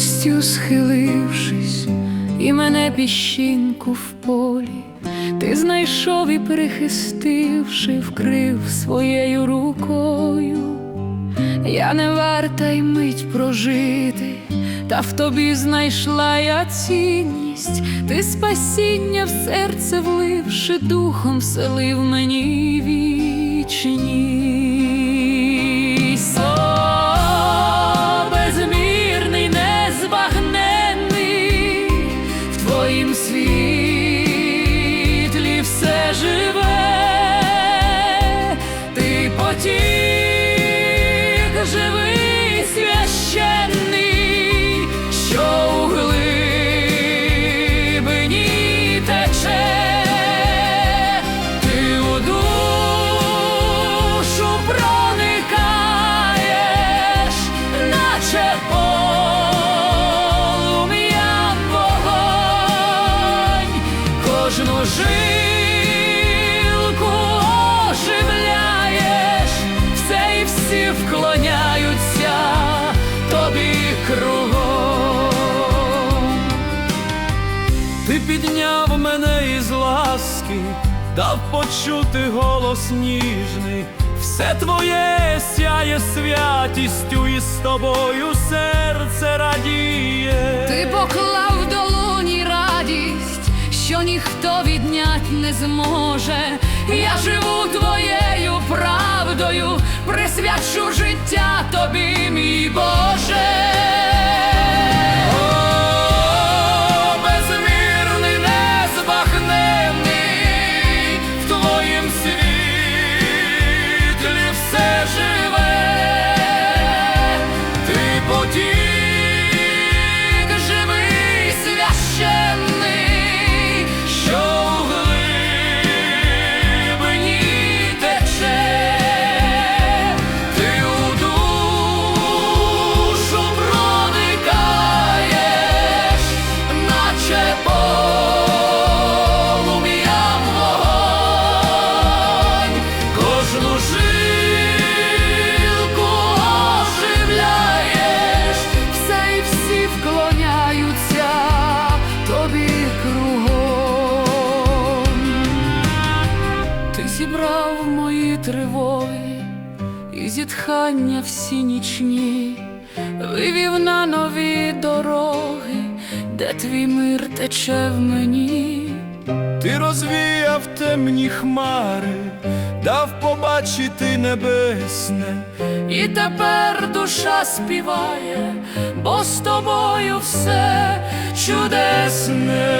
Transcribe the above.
Милістю схилившись, і мене піщинку в полі, ти знайшов і прихистивши, вкрив своєю рукою. Я не варта й мить прожити, та в тобі знайшла я цінність, ти спасіння в серце вливши, духом вселив мені вічність. Оживляєш, все і всі вклоняються тобі кругом. Ти підняв мене із ласки, дав почути голос ніжний, все твоє сяє святістю, і з тобою серце радіє. Ти поклав долоні радість, що ніхто віднять не зможе. Я живу твоєю зібрав мої тривоги і зітхання всі нічні, вивів на нові дороги, де твій мир тече в мені. Ти розвіяв темні хмари, дав побачити небесне. І тепер душа співає, бо з тобою все чудесне.